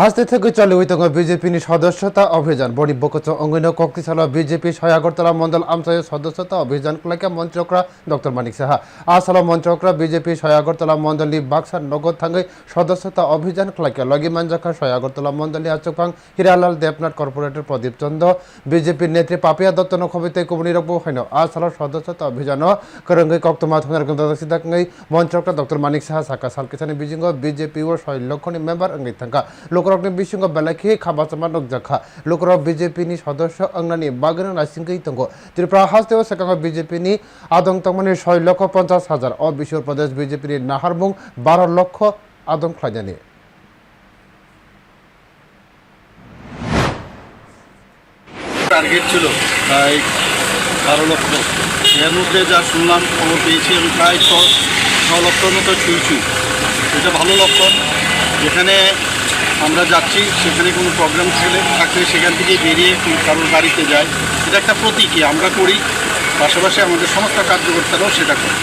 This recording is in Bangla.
হাসতে থেকে চলে হইতঙ্গ বিজেপি সদস্যতা অভিযান। বনি বকচ, অঙ্গিন কক্তিশালা বিজেপি, সয়াগরতলা, মন্ডল আমসায় সদস্যতা অভিযান কলাকে মন্ত্রকরা ডক্টর মানিক সাহা। আসালা মন্ত্রকরা বিজেপি, সয়াগরতলা, মন্ডলী বাক্সার নগদ থাঙ্গই সদস্যতা অভিযান কলাকে লগি মানজাখা সয়াগরতলা, মন্ডলী, আচুকফাং, হিরালাল, দেবনাথ কর্পোরেটর প্রদীপ চন্দ। বিজেপির নেত্রী পাপিয়া দত্ত নখবিতে কুমনি রকবো হাইন আসালার সদস্যতা অভিযান। করঙ্গই কক্তমা থানার সিদাঙ্গই মন্ত্রকরা ডক্টর মানিক সাহা, সাকা, সালকিসানি, বিজিঙ্গ, বিজেপি ও ছয় লক্ষণী মেম্বার অঙ্গই থাকা লোকরকনি বিসঙ্গ বেলাখি খাবা চামা নকজাখা লোকরক বিজেপি নি সদস্য অংনানি বাগন নাসিংগই তঙ্গ ত্রিপুরা হাস্তেও সেকাঙ্গ বিজেপি নি আদং তংমানি ছয় লক্ষ পঞ্চাশ হাজার। অ বিশ্বর প্রদেশ বিজেপি নাহারমুং বারো লক্ষ আদং খাইজানি টার্গেট ছিল, প্রায় বারো লক্ষ। এর মধ্যে যা শুনলাম, খবর পেয়েছি, আমি প্রায় ছ মতো ছুঁইছি এটা ভালো লক্ষণ। যেখানে আমরা যাচ্ছি, সেখানে কোনো প্রবলেম থাকলে থাকলে সেখান থেকে বেরিয়ে কারোর বাড়িতে যায় এটা একটা প্রতীকী, আমরা করি। পাশাপাশি আমাদের সমস্ত কার্যকর্তারাও সেটা করে